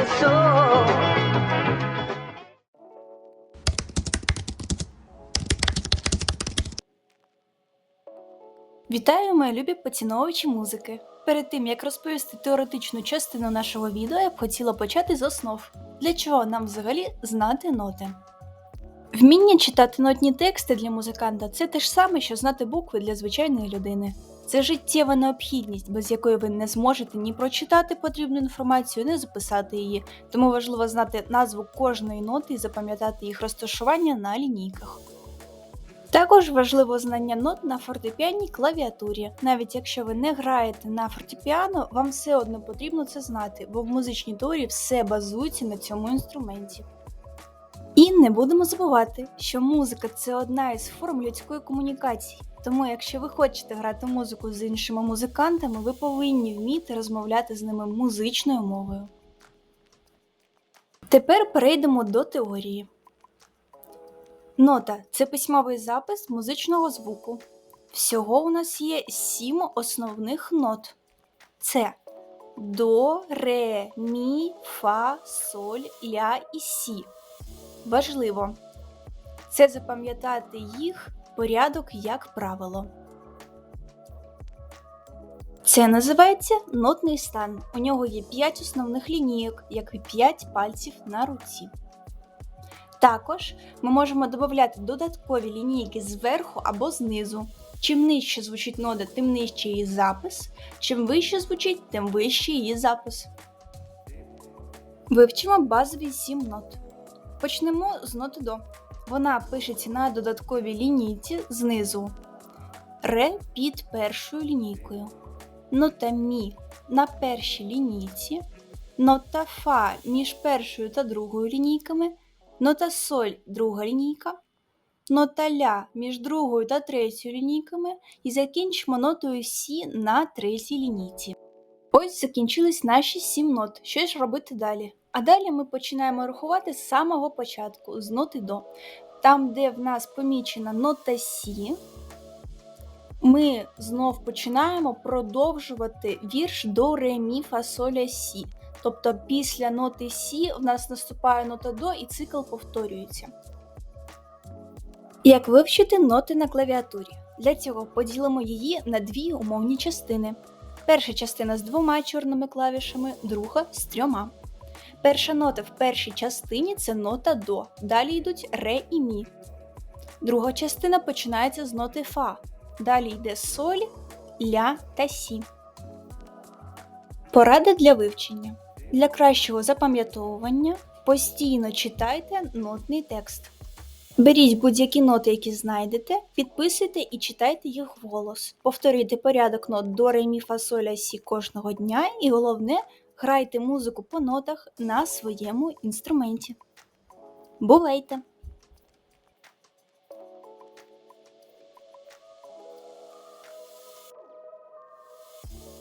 soul. Вітаю, мої любі поціновувачі музики. Перед тим як розповісти теоретичну частину нашого відео, я б хотіла почати з основ. Для чого нам взагалі знати ноти? Вміння читати нотні тексти для музиканта це те ж саме, що знати букви для звичайної людини. Це життєва необхідність, без якої ви не зможете ні прочитати потрібну інформацію, ні записати її. Тому важливо знати назву кожної ноти і запам'ятати їх розташування на лінійках. Також важливо знання нот на фортепіанній клавіатурі. Навіть якщо ви не граєте на фортепіано, вам все одно потрібно це знати, бо в музичній теорії все базується на цьому інструменті. І не будемо забувати, що музика це одна із форм людської комунікації. Тому, якщо ви хочете грати музику з іншими музикантами, ви повинні вміти розмовляти з ними музичною мовою. Тепер перейдемо до теорії. Нота це письмовий запис музичного звуку. Всього у нас є сім основних нот: це до, ре, мі, фа, соль, ля і сі. Важливо це запам'ятати їх порядок як правило. Це називається нотний стан. У нього є 5 основних лінійок, як і 5 пальців на руці. Також ми можемо додати додаткові лінійки зверху або знизу. Чим нижче звучить нота, тим нижче її запис. Чим вище звучить, тим вище її запис. Вивчимо базові 7 нот. Почнемо з ноти до. Вона пишеться на додатковій лінійці знизу. Ре під першою лінійкою. Нота мі на першій лінійці. Нота фа між першою та другою лінійками. Нота соль друга лінійка. Нота ля між другою та третьою лінійками. І закінчимо нотою Сі на третій лінійці. Ось закінчились наші сім нот. Що ж робити далі? А далі ми починаємо рахувати з самого початку, з ноти до. Там, де в нас помічена нота Сі, ми знов починаємо продовжувати вірш до ре, мі, фа, соля, сі. Тобто після ноти Сі в нас наступає нота до і цикл повторюється. Як вивчити ноти на клавіатурі? Для цього поділимо її на дві умовні частини. Перша частина з двома чорними клавішами, друга з трьома. Перша нота в першій частині це нота до. Далі йдуть ре і мі. Друга частина починається з ноти фа. Далі йде соль, ля та сі. Порада для вивчення. Для кращого запам'ятовування постійно читайте нотний текст. Беріть будь-які ноти, які знайдете, підписуйте і читайте їх вголос. Повторюйте порядок нот до ре, мі, сі кожного дня і головне грайте музику по нотах на своєму інструменті. Бувайте!